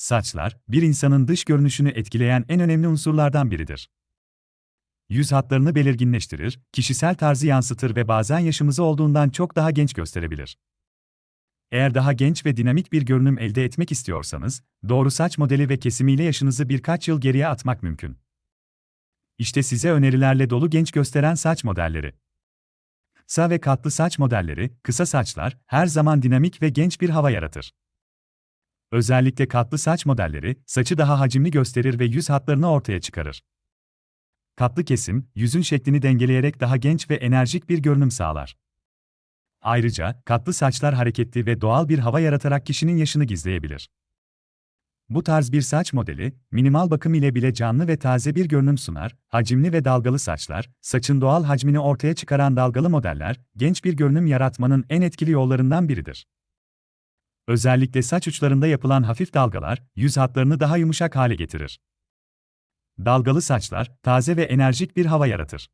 Saçlar, bir insanın dış görünüşünü etkileyen en önemli unsurlardan biridir. Yüz hatlarını belirginleştirir, kişisel tarzı yansıtır ve bazen yaşımızı olduğundan çok daha genç gösterebilir. Eğer daha genç ve dinamik bir görünüm elde etmek istiyorsanız, doğru saç modeli ve kesimiyle yaşınızı birkaç yıl geriye atmak mümkün. İşte size önerilerle dolu genç gösteren saç modelleri. Kısa ve katlı saç modelleri, kısa saçlar, her zaman dinamik ve genç bir hava yaratır. Özellikle katlı saç modelleri, saçı daha hacimli gösterir ve yüz hatlarını ortaya çıkarır. Katlı kesim, yüzün şeklini dengeleyerek daha genç ve enerjik bir görünüm sağlar. Ayrıca, katlı saçlar hareketli ve doğal bir hava yaratarak kişinin yaşını gizleyebilir. Bu tarz bir saç modeli, minimal bakım ile bile canlı ve taze bir görünüm sunar, hacimli ve dalgalı saçlar, saçın doğal hacmini ortaya çıkaran dalgalı modeller, genç bir görünüm yaratmanın en etkili yollarından biridir. Özellikle saç uçlarında yapılan hafif dalgalar, yüz hatlarını daha yumuşak hale getirir. Dalgalı saçlar, taze ve enerjik bir hava yaratır.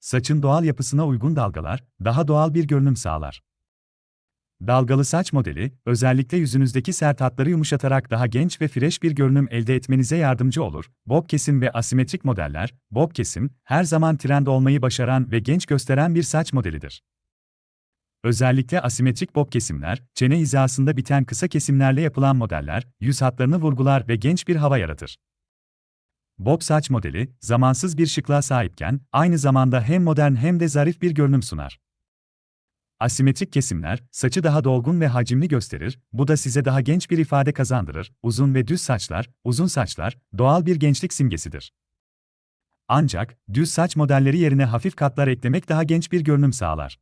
Saçın doğal yapısına uygun dalgalar, daha doğal bir görünüm sağlar. Dalgalı saç modeli, özellikle yüzünüzdeki sert hatları yumuşatarak daha genç ve fresh bir görünüm elde etmenize yardımcı olur. Bob kesim ve asimetrik modeller, bob kesim, her zaman trend olmayı başaran ve genç gösteren bir saç modelidir. Özellikle asimetrik bob kesimler, çene hizasında biten kısa kesimlerle yapılan modeller, yüz hatlarını vurgular ve genç bir hava yaratır. Bob saç modeli, zamansız bir şıklığa sahipken, aynı zamanda hem modern hem de zarif bir görünüm sunar. Asimetrik kesimler, saçı daha dolgun ve hacimli gösterir, bu da size daha genç bir ifade kazandırır. Uzun ve düz saçlar, uzun saçlar, doğal bir gençlik simgesidir. Ancak, düz saç modelleri yerine hafif katlar eklemek daha genç bir görünüm sağlar.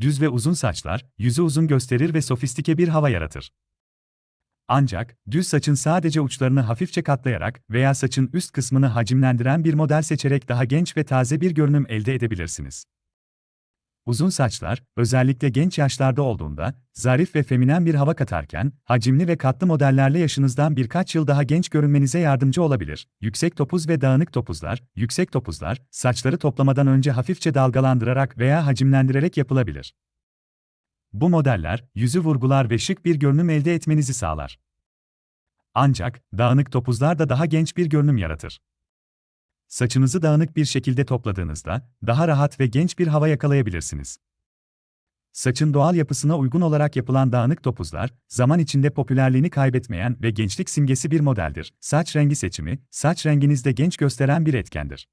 Düz ve uzun saçlar, yüzü uzun gösterir ve sofistike bir hava yaratır. Ancak, düz saçın sadece uçlarını hafifçe katlayarak veya saçın üst kısmını hacimlendiren bir model seçerek daha genç ve taze bir görünüm elde edebilirsiniz. Uzun saçlar, özellikle genç yaşlarda olduğunda, zarif ve feminen bir hava katarken, hacimli ve katlı modellerle yaşınızdan birkaç yıl daha genç görünmenize yardımcı olabilir. Yüksek topuz ve dağınık topuzlar, yüksek topuzlar, saçları toplamadan önce hafifçe dalgalandırarak veya hacimlendirerek yapılabilir. Bu modeller, yüzü vurgular ve şık bir görünüm elde etmenizi sağlar. Ancak, dağınık topuzlar da daha genç bir görünüm yaratır. Saçınızı dağınık bir şekilde topladığınızda, daha rahat ve genç bir hava yakalayabilirsiniz. Saçın doğal yapısına uygun olarak yapılan dağınık topuzlar, zaman içinde popülerliğini kaybetmeyen ve gençlik simgesi bir modeldir. Saç rengi seçimi, saç renginizde genç gösteren bir etkendir.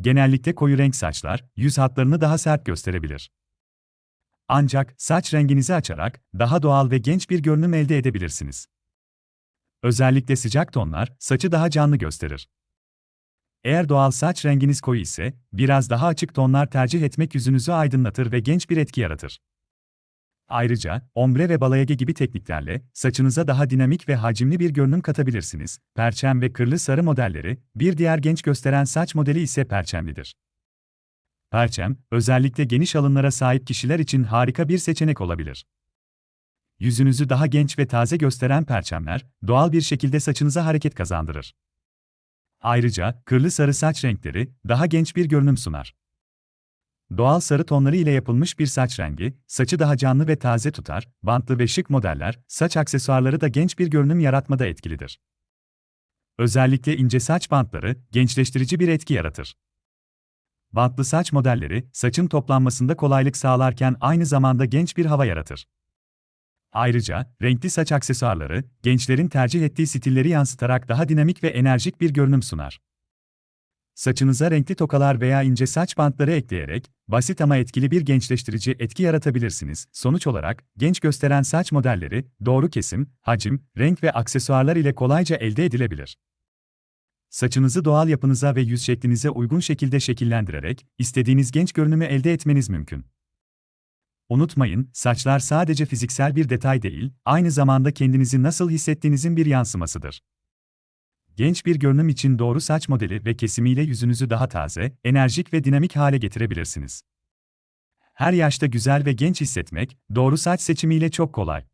Genellikle koyu renk saçlar, yüz hatlarını daha sert gösterebilir. Ancak saç renginizi açarak daha doğal ve genç bir görünüm elde edebilirsiniz. Özellikle sıcak tonlar saçı daha canlı gösterir. Eğer doğal saç renginiz koyu ise, biraz daha açık tonlar tercih etmek yüzünüzü aydınlatır ve genç bir etki yaratır. Ayrıca, ombre ve balayage gibi tekniklerle saçınıza daha dinamik ve hacimli bir görünüm katabilirsiniz. Perçem ve kırlı sarı modelleri, bir diğer genç gösteren saç modeli ise perçemlidir. Perçem, özellikle geniş alınlara sahip kişiler için harika bir seçenek olabilir. Yüzünüzü daha genç ve taze gösteren perçemler, doğal bir şekilde saçınıza hareket kazandırır. Ayrıca, kırlı sarı saç renkleri, daha genç bir görünüm sunar. Doğal sarı tonları ile yapılmış bir saç rengi, saçı daha canlı ve taze tutar, bantlı ve şık modeller, saç aksesuarları da genç bir görünüm yaratmada etkilidir. Özellikle ince saç bantları, gençleştirici bir etki yaratır. Bantlı saç modelleri, saçın toplanmasında kolaylık sağlarken aynı zamanda genç bir hava yaratır. Ayrıca, renkli saç aksesuarları, gençlerin tercih ettiği stilleri yansıtarak daha dinamik ve enerjik bir görünüm sunar. Saçınıza renkli tokalar veya ince saç bantları ekleyerek, basit ama etkili bir gençleştirici etki yaratabilirsiniz. Sonuç olarak, genç gösteren saç modelleri, doğru kesim, hacim, renk ve aksesuarlar ile kolayca elde edilebilir. Saçınızı doğal yapınıza ve yüz şeklinize uygun şekilde şekillendirerek, istediğiniz genç görünümü elde etmeniz mümkün. Unutmayın, saçlar sadece fiziksel bir detay değil, aynı zamanda kendinizi nasıl hissettiğinizin bir yansımasıdır. Genç bir görünüm için doğru saç modeli ve kesimiyle yüzünüzü daha taze, enerjik ve dinamik hale getirebilirsiniz. Her yaşta güzel ve genç hissetmek, doğru saç seçimiyle çok kolay.